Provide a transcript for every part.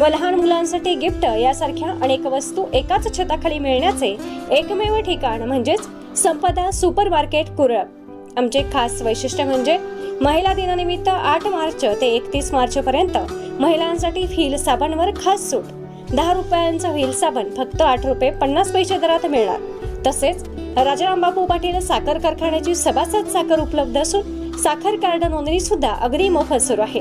व लहान मुलांसाठी गिफ्ट यासारख्या अनेक वस्तू एकाच छताखाली मिळण्याचे एकमेव ठिकाण म्हणजेच संपदा सुपर मार्केट कुरळ. आमचे खास वैशिष्ट्य म्हणजे महिला दिनानिमित्त आठ मार्च ते एकतीस मार्च पर्यंत महिलांसाठी व्हील साबणवर खास सूट. दहा रुपयांचा व्हील साबण फक्त आठ रुपये पन्नास पैसे दरात मिळणार. तसेच राजारामबापू पाटील साखर कारखान्याची सभासद साखर उपलब्ध असून साखर कार्ड नोंदणी सुद्धा अगदी मोफत सुरू आहे.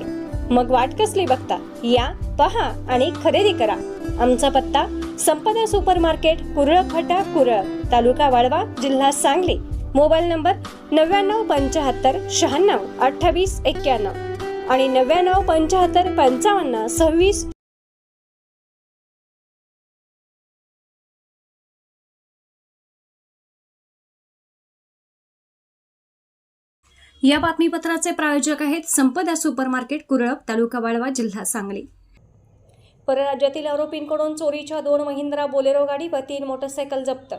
मग वाट कसली बघता? या पहा आणि खरेदी करा. आमचा पत्ता संपदा सुपर मार्केट कुरळ फटा कुरळ तालुका वाळवा जिल्हा सांगली. मोबाईल नंबर नव्याण्णव पंच्याहत्तर शहाण्णव अठ्ठावीस एक्क्याण्णव आणि नव्याण्णव पंच्याहत्तर पंचावन्न सव्वीस या बातमीपत्राचे प्रायोजक आहेत संपदा सुपर मार्केट कुरळप तालुका वाळवा जिल्हा सांगली. परराज्यातील आरोपींकडून चोरीच्या दोन महिंद्रा बोलेरो गाडी व तीन मोटरसायकल जप्त.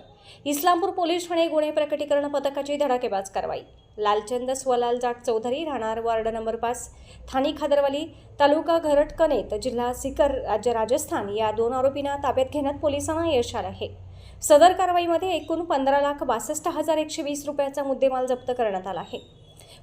इस्लामपूर पोलीस ठाणे गुन्हे प्रकटीकरण पथकाची धडाकेबाज कारवाई. लालचंद स्वलाल जाट चौधरी राहणार वार्ड नंबर पाच थानी खादरवाली तालुका घरटकनेत जिल्हा सिकर राज्य राजस्थान या दोन आरोपींना ताब्यात घेण्यात पोलिसांना यश आलं आहे. सदर कारवाईमध्ये एकूण पंधरा लाख बासष्ट हजार एकशे वीस रुपयाचा मुद्देमाल जप्त करण्यात आला आहे.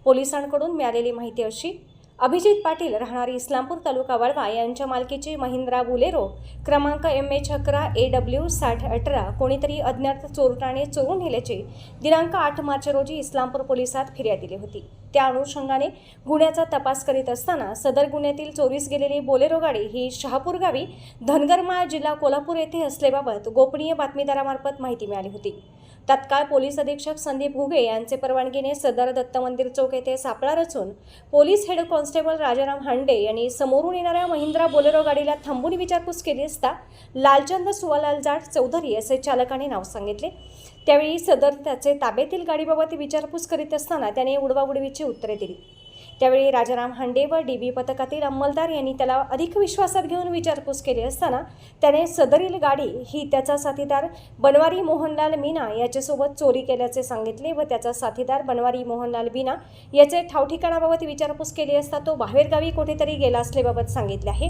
पोलिसांकडून मिळालेली माहिती अशी अभिजित पाटील राहणारी इस्लामपूर तालुका वाळवा यांच्या मालकीची महिंद्रा बुलेरो क्रमांक एम एच अकरा ए डब्ल्यू साठ अठरा कोणीतरी अज्ञात चोरटाने चोरून नेल्याची दिनांक आठ मार्च रोजी इस्लामपूर पोलिसात फिर्याद दिली होती. त्या अनुषंगाने गुन्ह्याचा तपास करीत असताना सदर गुन्ह्यातील चोरीस गेलेली बोलेरो गाडी ही शहापूर गावी धनगरमाळ जिल्हा कोल्हापूर येथे असल्याबाबत गोपनीय बातमीदारामार्फत माहिती मिळाली होती. तत्काळ पोलीस अधीक्षक संदीप घुगे यांचे परवानगीने सदर दत्त मंदिर चौक येथे सापळा रचून police head constable Rajaram Hande यांनी समोरून येणाऱ्या महिंद्रा बोलेरो गाडीला थांबून विचारपूस केली असता लालचंद सुवालाल जाट चौधरी असे चालकाने नाव सांगितले. त्यावेळी सदर त्याचे ताब्यातील गाडीबाबत विचारपूस करीत असताना त्याने उडवाउडवीची उत्तरे दिली. त्यावेळी राजाराम हांडे व डी बी पथकातील अंमलदार यांनी त्याला अधिक विश्वासात घेऊन विचारपूस केली असताना त्याने सदरील गाडी ही त्याचा साथीदार बनवारी मोहनलाल मीना याच्यासोबत चोरी केल्याचे सांगितले व त्याचा साथीदार बनवारी मोहनलाल मीना याचे ठावठिकाणाबाबत विचारपूस केली असता तो बाहेरगावी कुठेतरी गेला असल्याबाबत सांगितले आहे.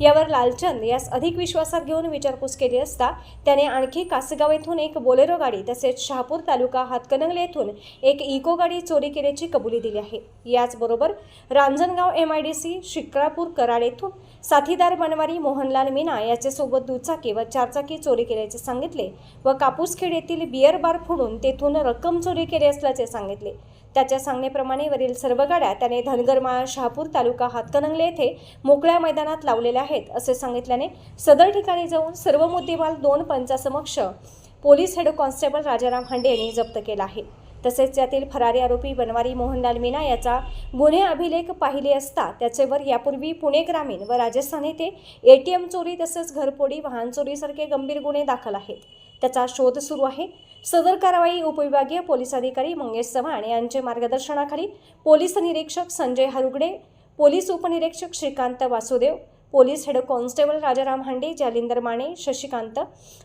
यावर लालचंद यास अधिक विश्वासात घेऊन विचारपूस केली असता त्याने आणखी कासगाव येथून एक बोलेरो गाडी तसेच शहापूर तालुका हातकणंगले येथून एक इको गाडी चोरी केल्याची कबुली दिली आहे. याच त्याचबरोबर Ranjangaon M I D C Shikrapur Karad येथून साथीदार बनवारी मोहनलाल मीना याच्यासोबत दुचाकी व चारचाकी चोरी केल्याचे सांगितले व कापूसखेड येथील बियर बार फोडून तेथून रक्कम चोरी केली असल्याचे सांगितले. त्याच्या सांगण्याप्रमाणे वरील सर्व गाड्या त्याने धनगरमाळा शहापूर तालुका हातकणंगले येथे मोकळ्या मैदानात लावलेल्या आहेत असे सांगितल्याने सदर ठिकाणी जाऊन सर्व मुद्देमाल दोन पंचासमक्ष police head constable Rajaram Hande यांनी जप्त केला आहे. तसेच यातील फरारी आरोपी बनवारी मोहनलाल मीना याचा गुन्हे अभिलेख पाहिले असता त्याचेवर यापूर्वी पुणे ग्रामीण व राजस्थान येथे एटीएम चोरी तसेच घरपोडी वाहन चोरीसारखे गंभीर गुन्हे दाखल आहेत. त्याचा शोध सुरू आहे. सदर कारवाई उपविभागीय पोलीस अधिकारी मंगेश चव्हाण यांचे मार्गदर्शनाखाली पोलीस निरीक्षक संजय हरुगडे पोलीस उपनिरीक्षक Shrikant Vasudev police head constable Rajaram Hande Jalindar Mane Shashikant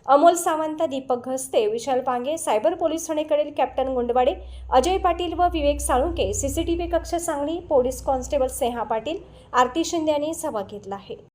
Amol Sawant Deepak Ghaste Vishal Pange cyber police ठाणेकडील captain Gundwade Ajay Patil व विवेक साळुंके सीसीटीव्ही कक्ष सांगली पोलीस कॉन्स्टेबल स्नेहा पाटील आरती शिंदे यांनी सहभाग घेतला आहे.